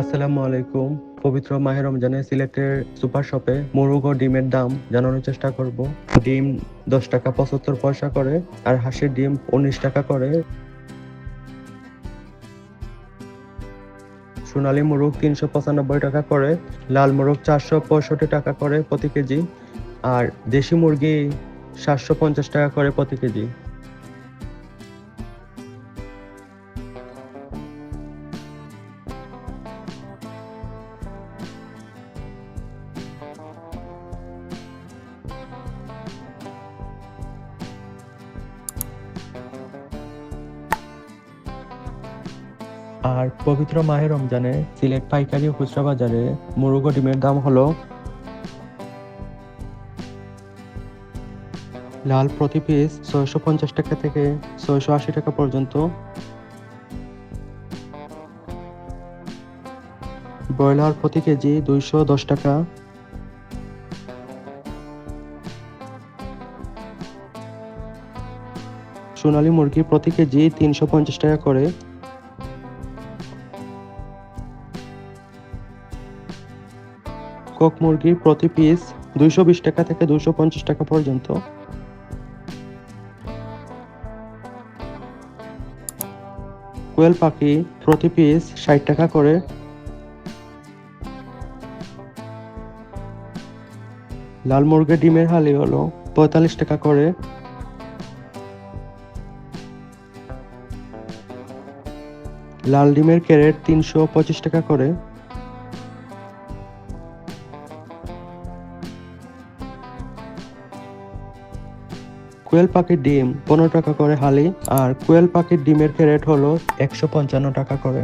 আসসালামু আলাইকুম। পবিত্র মাহে রমজানে সিলেটের সুপার শপে মোরগ ও ডিমের দাম জানানোর চেষ্টা করব। ডিম দশ টাকা পঁচাত্তর পয়সা করে আর হাঁসের ডিম উনিশ টাকা করে। সোনালী মোরগ তিনশো পঁচানব্বই টাকা করে, লাল মোরগ চারশো পঁয়ষট্টি টাকা করে প্রতি কেজি, আর দেশি মুরগি সাতশো পঞ্চাশ টাকা করে প্রতি কেজি। আর পবিত্র মাহে রমজানে সিলেট পাইকারি খুচরা বাজারে মুরগ ডিমের দাম হলো লাল প্রতি পিস ছয়শো পঞ্চাশ টাকা থেকে ছয়শো আশি টাকা পর্যন্ত। ব্রয়লার প্রতি কেজি দুইশো দশ টাকা। সোনালী মুরগি প্রতি কেজি তিনশো পঞ্চাশ টাকা করে। কক মুরগির প্রতি পিস দুইশো বিশ টাকা থেকে দুইশো পঞ্চাশ টাকা পর্যন্ত। কোয়েল পাখি প্রতি পিস ষাট টাকা করে। লাল মুরগির ডিমের হালি হলো পঁয়তাল্লিশ টাকা করে। লাল ডিমের ক্যারেট তিনশো পঁচিশ টাকা করে। কোয়েল পাখির ডিম পনেরো টাকা করে হালি, আর কোয়েল পাখির ডিমের ক্যারেট হলো একশো পঞ্চান্ন টাকা করে।